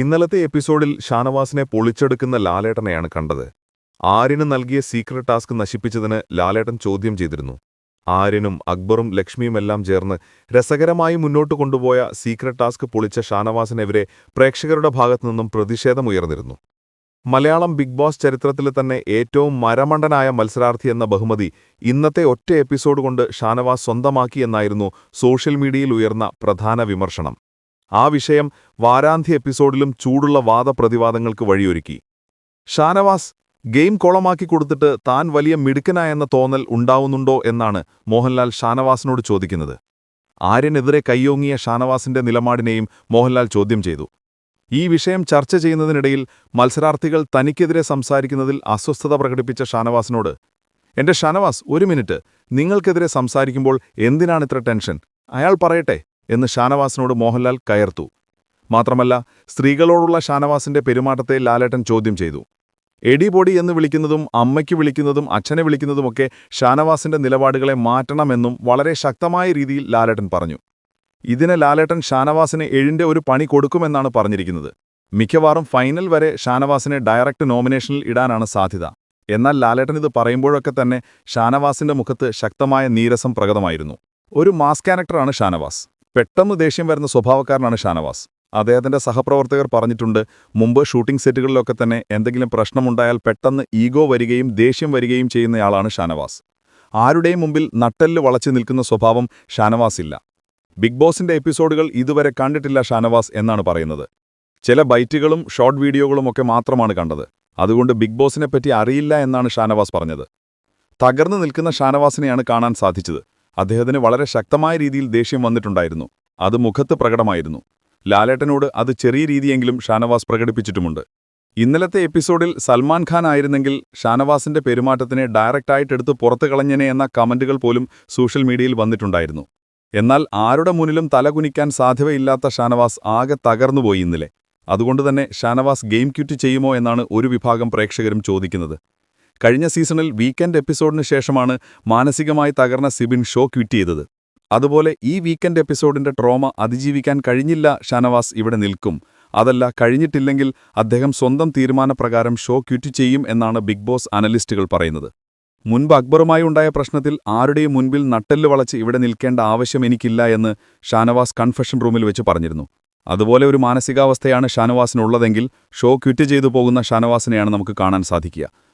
ഇന്നലത്തെ എപ്പിസോഡിൽ ഷാനവാസിനെ പൊളിച്ചെടുക്കുന്ന ലാലേട്ടനെയാണ് കണ്ടത്. ആര്യന് നൽകിയ സീക്രട്ട് ടാസ്ക് നശിപ്പിച്ചതിന് ലാലേട്ടൻ ചോദ്യം ചെയ്തിരുന്നു. ആര്യനും അക്ബറും ലക്ഷ്മിയുമെല്ലാം ചേർന്ന് രസകരമായി മുന്നോട്ട് കൊണ്ടുപോയ സീക്രട്ട് ടാസ്ക് പൊളിച്ച ഷാനവാസിനെതിരെ പ്രേക്ഷകരുടെ ഭാഗത്തുനിന്നും പ്രതിഷേധമുയർന്നിരുന്നു മലയാളം ബിഗ് ബോസ് ചരിത്രത്തിലെ തന്നെ ഏറ്റവും മരമണ്ടനായ മത്സരാർത്ഥി എന്ന ബഹുമതി ഇന്നത്തെ ഒറ്റ എപ്പിസോഡ് കൊണ്ട് ഷാനവാസ് സ്വന്തമാക്കിയെന്നായിരുന്നു സോഷ്യൽ മീഡിയയിൽ ഉയർന്ന പ്രധാന വിമർശനം. ആ വിഷയം വാരാന്ത്യ എപ്പിസോഡിലും ചൂടുള്ള വാദപ്രതിവാദങ്ങൾക്ക് വഴിയൊരുക്കി. ഷാനവാസ് ഗെയിം കോളമാക്കി കൊടുത്തിട്ട് താൻ വലിയ മിടുക്കനായെന്ന തോന്നൽ ഉണ്ടാവുന്നുണ്ടോ എന്നാണ് മോഹൻലാൽ ഷാനവാസിനോട് ചോദിക്കുന്നത്. ആര്യനെതിരെ കയ്യോങ്ങിയ ഷാനവാസിന്റെ നിലപാടിനെയും മോഹൻലാൽ ചോദ്യം ചെയ്തു. ഈ വിഷയം ചർച്ച ചെയ്യുന്നതിനിടയിൽ മത്സരാർത്ഥികൾ തനിക്കെതിരെ സംസാരിക്കുന്നതിൽ അസ്വസ്ഥത പ്രകടിപ്പിച്ച ഷാനവാസിനോട് എന്റെ ഷാനവാസ് ഒരു മിനിറ്റ്. നിങ്ങൾക്കെതിരെ സംസാരിക്കുമ്പോൾ എന്തിനാണിത്ര ടെൻഷൻ? അയാൾ പറയട്ടെ. എന്ന് ഷാനവാസിനോട് മോഹൻലാൽ കയർത്തു. മാത്രമല്ല സ്ത്രീകളോടുള്ള ഷാനവാസിന്റെ പെരുമാറ്റത്തെ ലാലേട്ടൻ ചോദ്യം ചെയ്തു. എടിപൊടി എന്ന് വിളിക്കുന്നതും അമ്മയ്ക്ക് വിളിക്കുന്നതും അച്ഛനെ വിളിക്കുന്നതുമൊക്കെ ഷാനവാസിന്റെ നിലപാടുകളെ മാറ്റണമെന്നും വളരെ ശക്തമായ രീതിയിൽ ലാലേട്ടൻ പറഞ്ഞു. ഇതിനെ ലാലേട്ടൻ ഷാനവാസിന് എഴിന്റെ ഒരു പണി കൊടുക്കുമെന്നാണ് പറഞ്ഞിരിക്കുന്നത്. മിക്കവാറും ഫൈനൽ വരെ ഷാനവാസിനെ ഡയറക്റ്റ് നോമിനേഷനിൽ ഇടാനാണ് സാധ്യത. എന്നാൽ ലാലേട്ടൻ ഇത് പറയുമ്പോഴൊക്കെ തന്നെ ഷാനവാസിന്റെ മുഖത്ത് ശക്തമായ നീരസം പ്രകടമായിരുന്നു. ഒരു മാസ് ക്യാരക്ടറാണ് ഷാനവാസ്. പെട്ടെന്ന് ദേഷ്യം വരുന്ന സ്വഭാവക്കാരനാണ് ഷാനവാസ്. അദ്ദേഹത്തിന്റെ സഹപ്രവർത്തകർ പറഞ്ഞിട്ടുണ്ട് മുമ്പ് ഷൂട്ടിംഗ് സെറ്റുകളിലൊക്കെ തന്നെ എന്തെങ്കിലും പ്രശ്നമുണ്ടായാൽ പെട്ടെന്ന് ഈഗോ വരികയും ദേഷ്യം വരികയും ചെയ്യുന്നയാളാണ് ഷാനവാസ്. ആരുടെയും മുമ്പിൽ നട്ടെല്ല് വളച്ചു നിൽക്കുന്ന സ്വഭാവം ഷാനവാസ് ഇല്ല ബിഗ് ബോസിന്റെ എപ്പിസോഡുകൾ ഇതുവരെ കണ്ടിട്ടില്ല ഷാനവാസ് എന്നാണ് പറയുന്നത്. ചില ബൈറ്റുകളും ഷോർട്ട് വീഡിയോകളുമൊക്കെ മാത്രമാണ് കണ്ടത്. അതുകൊണ്ട് ബിഗ് ബോസിനെപ്പറ്റി അറിയില്ല എന്നാണ് ഷാനവാസ് പറഞ്ഞത്. തകർന്നു നിൽക്കുന്ന ഷാനവാസിനെയാണ് കാണാൻ സാധിച്ചത്. അദ്ദേഹത്തിന് വളരെ ശക്തമായ രീതിയിൽ ദേഷ്യം വന്നിട്ടുണ്ടായിരുന്നു. അത് മുഖത്ത് പ്രകടമായിരുന്നു. ലാലേട്ടനോട് അത് ചെറിയ രീതിയെങ്കിലും ഷാനവാസ് പ്രകടിപ്പിച്ചിട്ടുമുണ്ട്. ഇന്നലത്തെ എപ്പിസോഡിൽ സൽമാൻ ഖാൻ ആയിരുന്നെങ്കിൽ ഷാനവാസിന്റെ പെരുമാറ്റത്തിനെ ഡയറക്റ്റായിട്ടെടുത്ത് പുറത്തു കളഞ്ഞനെ എന്ന കമന്റുകൾ പോലും സോഷ്യൽ മീഡിയയിൽ വന്നിട്ടുണ്ടായിരുന്നു. എന്നാൽ ആരുടെ മുന്നിലും തലകുനിക്കാൻ സാധ്യതയില്ലാത്ത ഷാനവാസ് ആകെ തകർന്നുപോയി ഇന്നലെ. അതുകൊണ്ടുതന്നെ ഷാനവാസ് ഗെയിം ക്യൂറ്റ് ചെയ്യുമോ എന്നാണ് ഒരു വിഭാഗം പ്രേക്ഷകരും ചോദിക്കുന്നത്. കഴിഞ്ഞ സീസണിൽ വീക്കെൻഡ് എപ്പിസോഡിന് ശേഷമാണ് മാനസികമായി തകർന്ന സിബിൻ ഷോ ക്വിറ്റ് ചെയ്തത്. അതുപോലെ ഈ വീക്കെൻഡ് എപ്പിസോഡിന്റെ ട്രോമ അതിജീവിക്കാൻ കഴിഞ്ഞില്ല ഷാനവാസ് ഇവിടെ നിൽക്കും. അതല്ല കഴിഞ്ഞിട്ടില്ലെങ്കിൽ അദ്ദേഹം സ്വന്തം തീരുമാനപ്രകാരം ഷോ ക്വിറ്റ് ചെയ്യും എന്നാണ് ബിഗ് ബോസ് അനലിസ്റ്റുകൾ പറയുന്നത്. മുൻപ് അക്ബറുമായി ഉണ്ടായ പ്രശ്നത്തിൽ ആരുടെയും മുൻപിൽ നട്ടെല്ല് വളച്ച് ഇവിടെ നിൽക്കേണ്ട ആവശ്യം എനിക്കില്ല എന്ന് ഷാനവാസ് കൺഫെഷൻ റൂമിൽ വെച്ച് പറഞ്ഞിരുന്നു. അതുപോലെ ഒരു മാനസികാവസ്ഥയാണ് ഷാനവാസിനുള്ളതെങ്കിൽ ഷോ ക്വിറ്റ് ചെയ്തു പോകുന്ന ഷാനവാസിനെയാണ് നമുക്ക് കാണാൻ സാധിക്കുക.